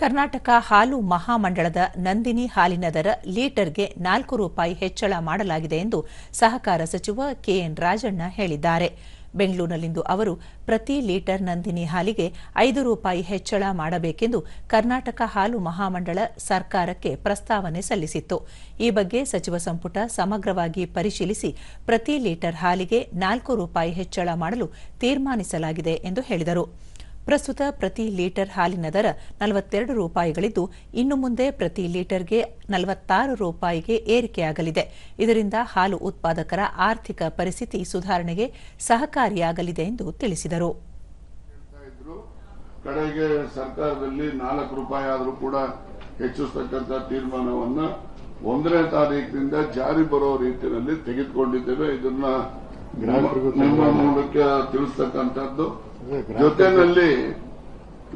ಕರ್ನಾಟಕ ಹಾಲು ಮಹಾಮಂಡಳದ ನಂದಿನಿ ಹಾಲಿನ ದರ ಲೀಟರ್ಗೆ ನಾಲ್ಕು ರೂಪಾಯಿ ಹೆಚ್ಚಳ ಮಾಡಲಾಗಿದೆ ಎಂದು ಸಹಕಾರ ಸಚಿವ ಕೆಎನ್ ರಾಜಣ್ಣ ಹೇಳಿದ್ದಾರೆ. ಬೆಂಗಳೂರಿನಲ್ಲಿಂದು ಅವರು ಪ್ರತಿ ಲೀಟರ್ ನಂದಿನಿ ಹಾಲಿಗೆ ಐದು ರೂಪಾಯಿ ಹೆಚ್ಚಳ ಮಾಡಬೇಕೆಂದು ಕರ್ನಾಟಕ ಹಾಲು ಮಹಾಮಂಡಳ ಸರ್ಕಾರಕ್ಕೆ ಪ್ರಸ್ತಾವನೆ ಸಲ್ಲಿಸಿತ್ತು. ಈ ಬಗ್ಗೆ ಸಚಿವ ಸಂಪುಟ ಸಮಗ್ರವಾಗಿ ಪರಿಶೀಲಿಸಿ ಪ್ರತಿ ಲೀಟರ್ ಹಾಲಿಗೆ ನಾಲ್ಕು ರೂಪಾಯಿ ಹೆಚ್ಚಳ ಮಾಡಲು ತೀರ್ಮಾನಿಸಲಾಗಿದೆ ಎಂದು ಹೇಳಿದರು. ಪ್ರಸ್ತುತ ಪ್ರತಿ ಲೀಟರ್ ಹಾಲಿನ ದರ ನಲವತ್ತೆರಡು ರೂಪಾಯಿಗಳಿದ್ದು, ಇನ್ನು ಮುಂದೆ ಪ್ರತಿ ಲೀಟರ್ಗೆ ನಲವತ್ತಾರು ರೂಪಾಯಿಗೆ ಏರಿಕೆಯಾಗಲಿದೆ. ಇದರಿಂದ ಹಾಲು ಉತ್ಪಾದಕರ ಆರ್ಥಿಕ ಪರಿಸ್ಥಿತಿ ಸುಧಾರಣೆಗೆ ಸಹಕಾರಿಯಾಗಲಿದೆ ಎಂದು ತಿಳಿಸಿದರು. ಕಡೆಗೆ ಸರ್ಕಾರದಲ್ಲಿ ನಾಲ್ಕು ರೂಪಾಯಿ ಆದರೂ ಕೂಡ ಹೆಚ್ಚಿಸತಕ್ಕಂತ ತೀರ್ಮಾನವನ್ನು ಒಂದನೇ ತಾರೀಕಿನಿಂದ ಜಾರಿ ಬರೋ ರೀತಿಯಲ್ಲಿ ತೆಗೆದುಕೊಂಡಿದ್ದೇವೆ. ಇದನ್ನ ನಿಮ್ಮ ಮೂಲಕ ತಿಳಿಸ್ತಕ್ಕಂಥದ್ದು ಜೊತೆನಲ್ಲಿ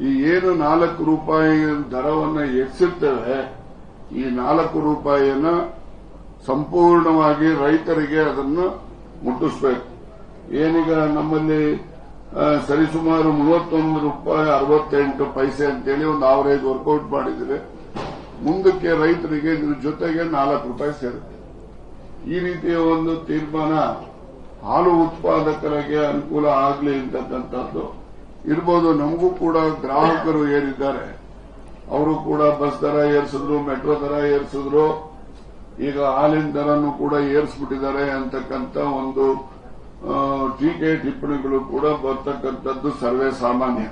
ಈ ಏನು ನಾಲ್ಕು ರೂಪಾಯಿ ದರವನ್ನ ಹೆಚ್ಚಿರ್ತೇವೆ ಈ ನಾಲ್ಕು ರೂಪಾಯಿಯನ್ನ ಸಂಪೂರ್ಣವಾಗಿ ರೈತರಿಗೆ ಅದನ್ನು ಮುಟ್ಟಿಸ್ಬೇಕು. ಏನೀಗ ನಮ್ಮಲ್ಲಿ ಸರಿಸುಮಾರು ಮೂವತ್ತೊಂದು ರೂಪಾಯಿ ಅರವತ್ತೆಂಟು ಪೈಸೆ ಅಂತೇಳಿ ಒಂದು ಆವರೇಜ್ ವರ್ಕೌಟ್ ಮಾಡಿದ್ರೆ ಮುಂದಕ್ಕೆ ರೈತರಿಗೆ ಇದ್ರ ಜೊತೆಗೆ ನಾಲ್ಕು ರೂಪಾಯಿ ಸೇರುತ್ತೆ. ಈ ರೀತಿಯ ಒಂದು ತೀರ್ಮಾನ ಹಾಲು ಉತ್ಪಾದಕರಿಗೆ ಅನುಕೂಲ ಆಗಲಿ ಅಂತಕ್ಕಂಥದ್ದು ಇರ್ಬೋದು. ನಮಗೂ ಕೂಡ ಗ್ರಾಹಕರು ಏನಿದ್ದಾರೆ ಅವರು ಕೂಡ ಬಸ್ ದರ ಏರಿಸಿದ್ರು, ಮೆಟ್ರೋ ದರ ಏರಿಸಿದ್ರು. ಈಗ ಹಾಲಿನ ದರನ್ನು ಕೂಡ ಏರಿಸ್ಬಿಟ್ಟಿದ್ದಾರೆ ಅಂತಕ್ಕಂಥ ಒಂದು ಟೀಕೆ ಟಿಪ್ಪಣಿಗಳು ಕೂಡ ಬರ್ತಕ್ಕಂಥದ್ದು ಸರ್ವೇ ಸಾಮಾನ್ಯ.